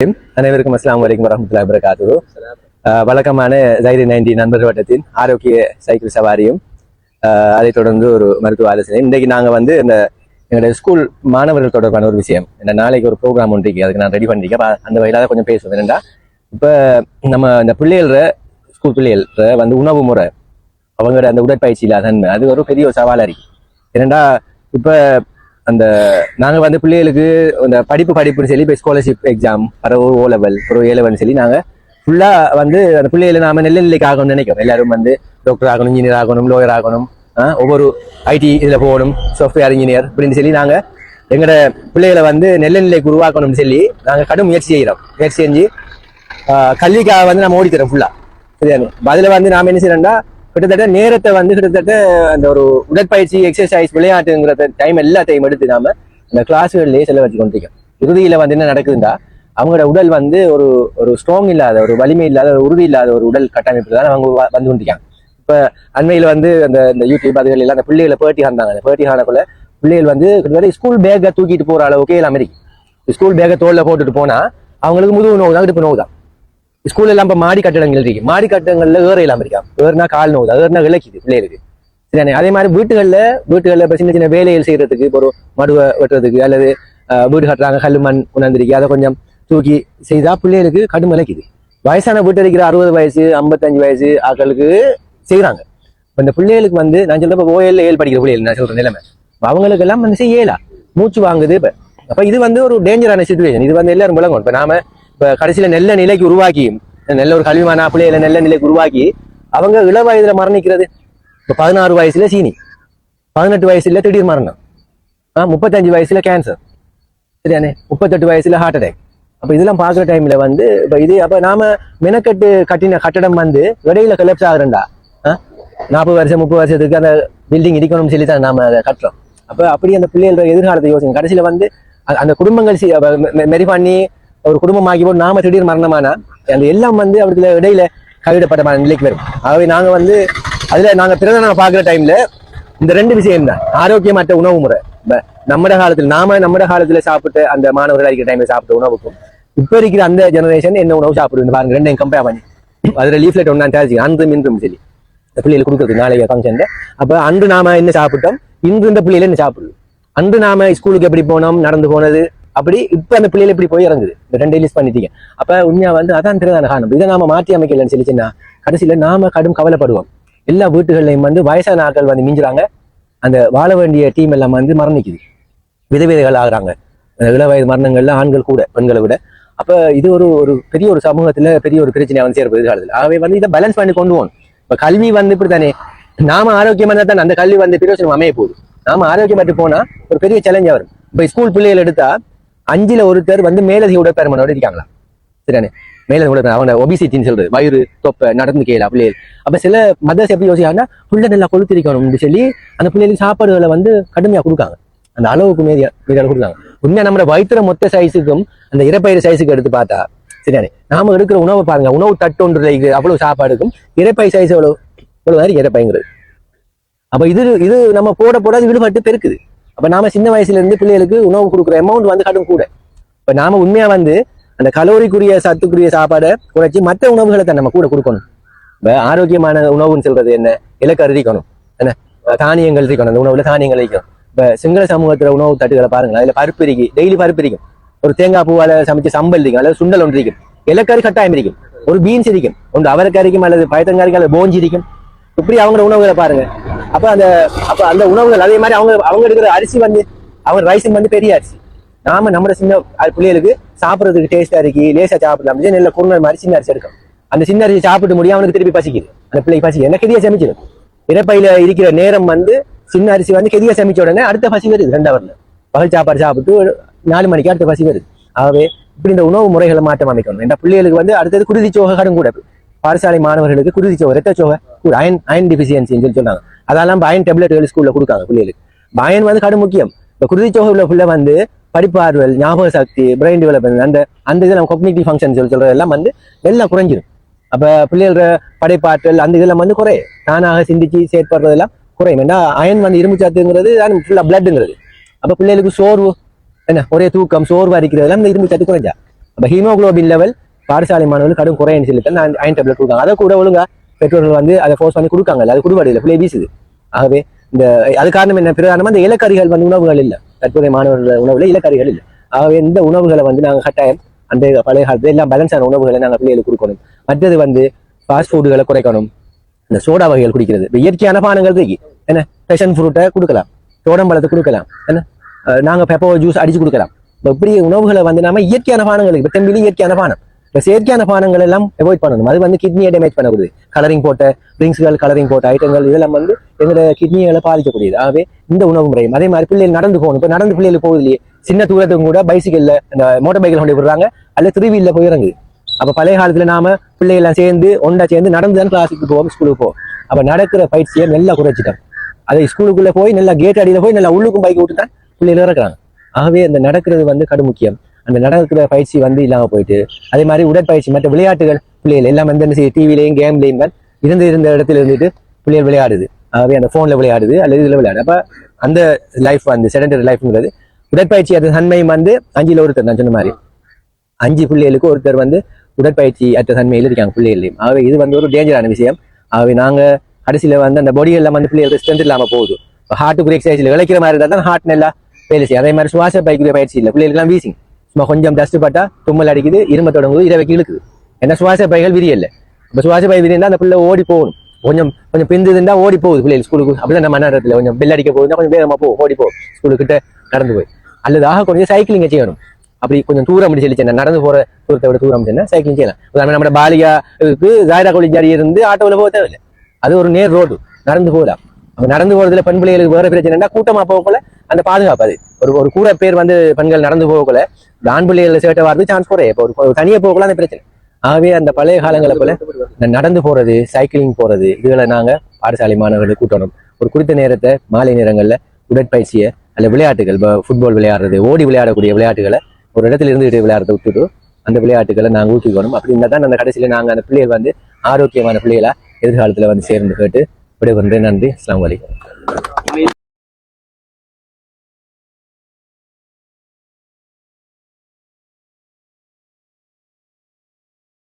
அனைவருக்கும் அஸ்லாம் வலைக்கம் வரமத்துல்லா வரகாத்து வழக்கமான ஜைரி நைன்டி நண்பர் வட்டத்தின் ஆரோக்கிய சைக்கிள் சவாரியும் அஹ், அதைத் தொடர்ந்து ஒரு மருத்துவ ஆலோசனை இன்றைக்கு நாங்கள் வந்து இந்த எங்களுடைய ஸ்கூல் மாணவர்கள் தொடர்பான ஒரு விஷயம். இந்த நாளைக்கு ஒரு ப்ரோக்ராம் ஒன்று அதுக்கு நான் ரெடி பண்ணிருக்கேன். அந்த வகையில கொஞ்சம் பேசுவேன் என்னடா இப்போ நம்ம இந்த பிள்ளைகள ஸ்கூல் பிள்ளைகள வந்து உணவு முறை அவங்களோட அந்த உடற்பயிற்சி இல்லாத அது ஒரு பெரிய ஒரு சவாலாக இருக்கு. ஏனண்டா இப்போ அந்த நாங்கள் வந்து பிள்ளைகளுக்கு அந்த படிப்பு படிப்புன்னு சொல்லி இப்போ ஸ்காலர்ஷிப் எக்ஸாம் பிறகு ஓ லெவல் அப்புறம் ஏ லெவல்னு சொல்லி நாங்கள் ஃபுல்லாக வந்து அந்த பிள்ளைகளை நாம நல்ல நிலைக்கு ஆகணும்னு நினைக்கிறோம். எல்லாரும் வந்து டாக்டர் ஆகணும் இன்ஜினியர் ஆகணும் லோயர் ஆகணும் ஒவ்வொரு ஐடி இதில் போகணும் சாஃப்ட்வேர் இன்ஜினியர் அப்படின்னு சொல்லி நாங்கள் எங்களோட பிள்ளைகளை வந்து நல்ல நிலைக்கு உருவாக்கணும்னு சொல்லி நாங்கள் கடும் முயற்சி செய்கிறோம் முயற்சி செஞ்சு கல்விக்காக வந்து நம்ம ஓடிக்கிறோம் ஃபுல்லாக சரியானு அதில் வந்து நாம் என்ன செய்யறோம்னா கிட்டத்தட்ட நேரத்தை வந்து கிட்டத்தட்ட அந்த ஒரு உடற்பயிற்சி எக்ஸசைஸ் விளையாட்டுங்கிற டைம் எல்லாத்தையும் எடுத்து நாம அந்த கிளாஸ்களிலேயே செலவழிச்சு கொண்டிருக்கோம். இறுதியில வந்து என்ன நடக்குதுன்னா அவங்களோட உடல் வந்து ஒரு ஒரு ஸ்ட்ராங் இல்லாத ஒரு வலிமை இல்லாத ஒரு உறுதி இல்லாத ஒரு உடல் கட்டமைப்பு தான் அவங்க வந்து கொண்டிருக்காங்க. இப்போ அண்மையில் வந்து அந்த இந்த யூடியூப் அதுகள் எல்லாம் அந்த பிள்ளைகளை பேட்டி காந்தாங்க அந்த பேட்டி காணக்குள்ள பிள்ளைகள் வந்து கிட்டத்தட்ட ஸ்கூல் பேக்கை தூக்கிட்டு போகிற அளவுக்கு எல்லாம் இருக்கு. ஸ்கூல் பேக்கை தோல்ல போட்டுட்டு போனால் அவங்களுக்கு முதுகு நோவு தான் இடுப்பு நோவு தான் ஸ்கூல்ல எல்லாம் இப்போ மாடி கட்டடங்கள் இருக்கு மாடி கட்டடங்கள்ல ஏற இல்லாம இருக்கா ஏறுனா கால் நோவுது ஏறுனா விளக்குது பிள்ளைகளுக்கு சரிதானே அதே மாதிரி வீட்டுகள்ல வீட்டுகள்ல இப்போ சின்ன சின்ன வேலைகள் செய்யறதுக்கு இப்போ ஒரு மடுவை வெட்டுறதுக்கு அல்லது வீடு கட்டுறாங்க கல்லு மண் உணர்ந்திருக்கு அதை கொஞ்சம் தூக்கி செய்தா பிள்ளைகளுக்கு கடும் விளக்குது வயசான வீட்டு இருக்கிற அறுபது வயசு ஐம்பத்தஞ்சு வயசு ஆக்களுக்கு செய்யறாங்க இந்த பிள்ளைகளுக்கு வந்து நான் சொல்றப்ப ஓஎல் ஏழு படிக்கிற பிள்ளைகள் நான் சொல்ற நிலைமை அவங்களுக்கு எல்லாம் வந்து செய்யலா மூச்சு வாங்குது இப்ப அப்ப இது வந்து ஒரு டேஞ்சரான சுச்சுவேஷன் இது வந்து எல்லாரும் விளங்கும் இப்போ நாம இப்போ கடைசியில் நல்ல நிலைக்கு உருவாக்கி நல்ல ஒரு கல்விமான பிள்ளைகளை நல்ல நிலைக்கு உருவாக்கி அவங்க இள வயதில் மரணிக்கிறது. இப்போ பதினாறு வயசுல சீனி பதினெட்டு வயசுல திடீர் மரணம். ஆ முப்பத்தஞ்சு வயசுல கேன்சர் சரியானே முப்பத்தெட்டு வயசுல ஹார்ட் அட்டாக் அப்போ இதெல்லாம் பார்க்குற டைமில் வந்து இப்போ இது அப்போ நாம மெனக்கட்டு கட்டின கட்டடம் வந்து இடையில கலப்ஸ் ஆகுறண்டா நாற்பது வருஷம் முப்பது வருஷத்துக்கு அந்த பில்டிங் இடிக்கணும்னு சொல்லி தான் நாம அதை கட்டுறோம். அப்போ அப்படி அந்த பிள்ளைகளோட எதிர்காலத்தை யோசிங்க. கடைசியில வந்து அந்த குடும்பங்கள் மெ- மெரி பண்ணி ஒரு குடும்பமாகி போட்டு நாம திடீர் மரணமானா அந்த எல்லாம் வந்து அவருக்கு இடையில கைவிடப்பட்ட நிலைக்கு வரும். ஆகவே நாங்க வந்து அதுல நாங்க பிரதான பாக்குற டைம்ல இந்த ரெண்டு விஷயம் தான் ஆரோக்கியமற்ற உணவு முறை. நம்ம நம்மட காலத்துல நாம நம்மட காலத்துல சாப்பிட்ட அந்த மாணவர்கள் இருக்கிற டைம்ல சாப்பிட்ட உணவுக்கும் இப்ப இருக்கிற அந்த ஜெனரேஷன் என்ன உணவு சாப்பிடுது பாருங்க ரெண்டையும் கம்பேர் பண்ணி. அதுல லீஃப்லெட் ஒன்று தேர்ச்சி அன்றும் இன்றும் சரி. இந்த பிள்ளைகளுக்கு கொடுக்குறது நாளைய ஃபங்க்ஷன்ல அப்ப அன்று நாம என்ன சாப்பிட்டோம்? இன்று இந்த பிள்ளைகள் என்ன சாப்பிடுவோம் அன்று நாம ஸ்கூலுக்கு எப்படி போனோம்? நடந்து போனது அப்படி இப்ப அந்த பிள்ளைகள் இப்படி போய் இறங்குது. இந்த ரெண்டு ரிலீஸ் பண்ணிட்டீங்க. அப்ப உண்மையா வந்து அதான் திருதான காரணம். இதை நாம மாற்றி அமைக்கலன்னு சொல்லிச்சுன்னா கடைசியில நாம கடும் கவலைப்படுவோம். எல்லா வீட்டுகள்லையும் வந்து வயசான ஆட்கள் வந்து மிஞ்சுறாங்க. அந்த வாழ வேண்டிய டீம் எல்லாம் வந்து மரணிக்குது. விதவிதைகள் ஆகுறாங்க. அந்த இளவயது மரணங்கள்ல ஆண்கள் கூட பெண்களை விட. அப்ப இது ஒரு ஒரு பெரிய ஒரு சமூகத்துல பெரிய ஒரு பிரச்சனை வந்து சேர்ப்பது எதிர்காலத்தில். ஆகவே வந்து இதை பேலன்ஸ் பண்ணி கொண்டு போகணும். இப்ப கல்வி வந்து இப்படி தானே நாம ஆரோக்கியமா இருந்தா தானே அந்த கல்வி வந்து பிரயோஜனம் அமைய போகுது. நாம ஆரோக்கியமாட்டு போனா ஒரு பெரிய சேலஞ்சா வரும். இப்ப ஸ்கூல் பிள்ளைகள் எடுத்தா அஞ்சுல ஒருத்தர் வந்து மேலதிக உடற்பெருமனோட இருக்காங்களா? சரியானே மேலதிக உடற்பெருமன் அவங்க ஒபிசிட்டின்னு சொல்றது. வயிறு தொப்பை நடந்து கேளா பிள்ளைகள் அப்ப சில மதர்ஸ் எப்படி யோசிக்காங்கன்னா புள்ள நல்லா கொளுத்திருக்கணும்னு சொல்லி அந்த பிள்ளைகளுக்கு சாப்பாடுகளை வந்து கடுமையா கொடுக்காங்க. அந்த அளவுக்கு மீதியா மீதியாக கொடுக்காங்க. உண்மையா நம்ம வயிற்றுல மொத்த சைஸுக்கும் அந்த இறப்பயிறு சைஸுக்கு எடுத்து பார்த்தா சரியானே நாம எடுக்கிற உணவை பாருங்க. உணவு தட்டு ஒன்று அவ்வளவு சாப்பாடுக்கும். இறப்பை சைஸ் எவ்வளவு? இவ்வளவு மாதிரி இறப்பைங்கிறது. அப்ப இது இது நம்ம போட போட அது விடுபட்டு பெருக்குது. அப்போ நாம சின்ன வயசுல இருந்து பிள்ளைகளுக்கு உணவு கொடுக்குற அமௌண்ட் வந்து கடும் கூட. இப்ப நாம உண்மையா வந்து அந்த கலோரிக்குரிய சத்துக்குரிய சாப்பாடை குறைச்சி மற்ற உணவுகளை தான் நம்ம கூட கொடுக்கணும். இப்போ ஆரோக்கியமான உணவுன்னு சொல்றது என்ன? இலக்கு இருக்கணும் என்ன? தானியங்கள் இருக்கணும் அந்த உணவுல தானியங்கள் இருக்கணும் இப்போ சிங்கள சமூகத்தில் உணவு தட்டுகளை பாருங்களேன். அதுல பருப்பு இருக்கு. டெய்லி பருப்பு இருக்கும் ஒரு தேங்காய் பூவால் சமைச்சு சம்பல் இருக்கும் அல்லது சுண்டல் ஒன்று இருக்கும் இலக்கறி கட்டாயம் இருக்கும் ஒரு பீன்ஸ் இருக்கும் ஒன்று அவரைக்கறிக்கும் அல்லது பயத்தங்காரிக்கும் அல்லது போஞ்சி இருக்கும் இப்படி அவங்க உணவுகளை பாருங்க. அப்ப அந்த அப்ப அந்த உணவுகள் அதே மாதிரி அவங்க அவங்க எடுக்கிற அரிசி வந்து அவங்க ரைஸும் வந்து பெரிய அரிசி. நாம நம்ம சின்ன பிள்ளைகளுக்கு சாப்பிட்றதுக்கு டேஸ்டா இருக்கு லேசா சாப்பிடலாம். நல்ல குறுநல் மாதிரி சின்ன அரிசி எடுக்கும் அந்த சின்ன அரிசி சாப்பிட்டு முடியும் அவனுக்கு திருப்பி பசிக்குது. அந்த பிள்ளைக்கு பசி எனக்கு கெதியா சமைச்சிடும்? இறப்பையில இருக்கிற நேரம் வந்து சின்ன அரிசி வந்து கெதியா சமைச்ச உடனே அடுத்த பசி வருது ரெண்டாவதுல பகல் சாப்பாடு சாப்பிட்டு ஒரு நாலு மணிக்கு அடுத்த பசி வருது. ஆகவே இப்படி இந்த உணவு முறைகளை மாற்றம் அமைக்கணும். என்ற பிள்ளைகளுக்கு வந்து அடுத்தது குருதி சோக கடும் கூட. பாடசாலை மாணவர்களுக்கு குருதி சோகை ரத்த சோகை அயன் அயன் டிஃபிஷியன்சின்னு சொல்லி சொன்னாங்க அதெல்லாம் அயன் டெப்லெட்டுகள் ஸ்கூல்ல கொடுக்காங்க பிள்ளைகளுக்கு. அயன் வந்து கடும் முக்கியம். இப்ப குருதி சோகை உள்ள பிள்ளை வந்து படிப்பார்வல் ஞாபக சக்தி பிரெயின் டெவலப்மெண்ட் அந்த அந்த இதெல்லாம் கொக்னிட்டிவ் ஃபங்க்ஷன் சொல்லி சொல்றது எல்லாம் வந்து எல்லாம் குறைஞ்சிரும். அப்ப பிள்ளைகளோட படைப்பாற்றல் அந்த இதெல்லாம் வந்து குறையும். தானாக சிந்திச்சு செயற்படுறதெல்லாம் குறையும். ஏன்னா அயன் வந்து இரும்பு சத்துங்கிறது ஃபுல்லா பிளட்டுங்கிறது அப்ப பிள்ளைகளுக்கு சோர்வு என்ன ஒரே தூக்கம் சோர்வு அரிக்கிறதெல்லாம் இந்த இரும்பு சத்து குறைஞ்சா. அப்ப ஹீமோகுளோபின் லெவல் பாடசாலை மாணவர்கள் கடும் குறைன்னு சொல்லிட்டு நான் அயன் டேப்லெட் கொடுக்காங்க. அதை கூட ஒழுங்கா பெற்றோர்கள் வந்து அதை ஃபோர்ஸ் பண்ணி கொடுக்காங்க. அது குடுபாடு இல்லை. பிள்ளை வீசுது. ஆகவே இந்த அது காரணம் என்ன? பிரதானமா இந்த இலக்கறிகள் வந்து உணவுகள் இல்லை. தற்போதைய மாணவர்கள் உணவுல இலக்கறிகள் இல்லை. ஆகவே இந்த உணவுகளை வந்து நாங்கள் கட்டாயம் அந்த பழைய காலத்துல எல்லாம் பேலன்ஸான உணவுகளை நாங்கள் பிள்ளைகளுக்கு கொடுக்கணும். மற்றது வந்து ஃபாஸ்ட் ஃபுட்டுகளை குறைக்கணும். இந்த சோடா வகைகள் குடிக்கிறது. இப்போ இயற்கையான பானங்கள் இருக்கு. என்ன? பேஷன் ஃப்ரூட்டை கொடுக்கலாம். தோடம்பழத்தை கொடுக்கலாம். என்ன? நாங்கள் நாங்க பெப்போ ஜூஸ் அடிச்சு கொடுக்கலாம். இப்போ இப்படி உணவுகளை வந்து நாம இயற்கையான பானங்கள் இப்போ தெம்பிலி இயற்கையான பானம். இப்போ செயற்கையான பானங்கள் எல்லாம் அவாய்ட் பண்ணணும். அது வந்து கிட்னியை டேமேஜ் பண்ணக்கூடியது. கலரிங் போட்ட ட்ரிங்க்ஸ்கள் கலரிங் போட்ட ஐட்டங்கள் இதெல்லாம் வந்து எங்களோட கிட்னிகளை பாதிக்கக்கூடியது. ஆகவே இந்த உணவு முறையும் அதே மாதிரி பிள்ளைகள் நடந்து போகணும். இப்போ நடந்து பிள்ளைகள் போகுது இல்லையே சின்ன தூரத்துக்கும் கூட பைசிக்கல்ல இந்த மோட்டர் பைக்கில் கொண்டு விடுறாங்க அல்ல திருவியில போய் இறங்குது. பழைய காலத்துல நாம பிள்ளைகள்லாம் சேர்ந்து ஒன்றா சேர்ந்து நடந்து தான் கிளாஸுக்கு போவோம் ஸ்கூலுக்கு போவோம். அப்போ நடக்கிற பயிற்சியை நல்லா குறைச்சிட்டோம். அதை ஸ்கூலுக்குள்ளே போய் நல்லா கேட் அடியில போய் நல்லா உள்ளுக்கும் பைக் விட்டு தான் பிள்ளைகள் இறக்குறாங்க. ஆகவே அந்த நடக்கிறது வந்து கடு முக்கியம் அந்த நடக்கிற பயிற்சி வந்து இல்லாமல் போயிட்டு அதே மாதிரி உடற்பயிற்சி மற்ற விளையாட்டுகள் பிள்ளைகள் எல்லாம் வந்து என்ன செய்ய டிவிலையும் கேம்லையும் தான் இருந்த இருந்த இடத்துல இருந்துட்டு பிள்ளைகள் விளையாடுது. ஆகவே அந்த ஃபோனில் விளையாடுது அல்லது இதுல விளையாடு அப்போ அந்த லைஃப் வந்து செடண்டரி லைஃப்ங்கிறது உடற்பயிற்சி அது தன்மையும் வந்து அஞ்சில் ஒருத்தர் நான் சொன்ன மாதிரி. அஞ்சு பிள்ளைகளுக்கு ஒருத்தர் வந்து உடற்பயிற்சி அற்ற தன்மையில் இருக்காங்க பிள்ளைகள்லையும். ஆகவே இது வந்து ஒரு டேஞ்சரான விஷயம். ஆகவே நாங்க கடைசியில் வந்து அந்த பொடி எல்லாம் வந்து பிள்ளைகளுக்கு ஸ்ட்ரென்த் இல்லாமல் போகுது. இப்போ ஹார்ட்டுக்கு எக்ஸசைஸ்ல விளைக்கிற மாதிரி இருந்தால் தான் ஹார்ட் நல்லா வேலை செய்யும். அதே மாதிரி சுவாச பயிற்சிக்குரிய பயிற்சி இல்லை. பிள்ளைகளுக்குலாம் வீசிங் சும்மா கொஞ்சம் டஸ்ட் பட்டா தும்மல் அடிக்குது இரும்ப தொடங்குது வைக்க இழுக்குது ஏன்னா சுவாச பைகள் விரியல்ல இப்போ சுவாச பை விரியன்னா அந்த பிள்ளை ஓடி போகணும். கொஞ்சம் கொஞ்சம் பிந்துதுண்டா ஓடி போகுது பிள்ளைகள் ஸ்கூலுக்கு அப்படிதான் நம்ம நேரத்தில் கொஞ்சம் பெல் அடிக்க போகுதுன்னா கொஞ்சம் வேகமாக போ ஓடி போ ஸ்கூலுக்கிட்ட நடந்து போய். அல்லது ஆக கொஞ்சம் சைக்கிளிங் செய்யணும். அப்படி கொஞ்சம் தூரம் அப்படி செல்லிச்சேன் நடந்து போற தூரத்தை விட தூரம் சொன்னா சைக்கிளிங் செய்யலாம். உதாரணம் நம்ம பாலிகாவுக்கு ஜாயிரா கொலிஜாரி இருந்து ஆட்டோவில் போக தேவையில்லை. அது ஒரு நேர் ரோடு நடந்து போகலாம். நடந்து போறதுல பெண் பிள்ளைகளுக்கு வேற பிரச்சனைனா கூட்டமா போகக்குள்ள அந்த பாதுகாப்பு அது. ஒரு ஒரு கூட பேர் வந்து பெண்கள் நடந்து போகக்குள்ள ஆண் பிள்ளைகள் சேட்டை வரது சான்ஸ் போறே இப்போ ஒரு ஒரு தனியா அந்த பிரச்சனை. ஆகவே அந்த பழைய காலங்களை போல நடந்து போறது சைக்கிளிங் போறது இதுகளை நாங்க பாடசாலை மாணவர்களுக்கு கூட்டணும். ஒரு குறித்த நேரத்தை மாலை நேரங்கள்ல உடற்பயிற்சியை அல்ல விளையாட்டுகள் இப்போ ஃபுட்பால் விளையாடுறது ஓடி விளையாடக்கூடிய விளையாட்டுகளை ஒரு இடத்துல இருந்துகிட்டு விளையாடுறத விட்டுட்டு அந்த விளையாட்டுகளை நாங்கள் ஊக்கிக்கணும் அப்படி இருந்தால் தான் அந்த கடைசியில் நாங்கள் அந்த பிள்ளைகள் வந்து ஆரோக்கியமான பிள்ளைகளாக எதிர்காலத்தில் வந்து சேர்ந்து கேட்டு விடைபெறுகிறேன். நன்றி. அஸ்லாம் வலைக்கம்